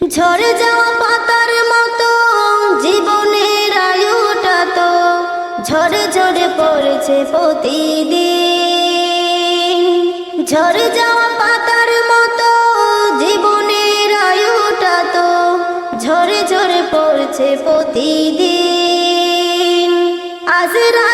ঝরে যাওয়া পাতার মতো, জীবনের আয়ুটা তো ঝরে ঝরে পড়েছে প্রতিদিন। ঝরে যাওয়া পাতার মতো, জীবনের আয়ুটা তো ঝরে ঝরে পড়ছে প্রতিদিন। আজরাইল আসবে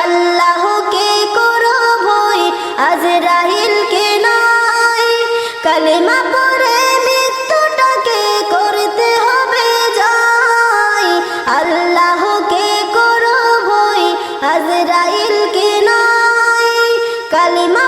আল্লাহকে করো ভয় কে নয়। কালেমা পরে মৃত্যুটাকে করতে হবে জয় আল্লাহকে করো ভয় কে নয়। কালেমা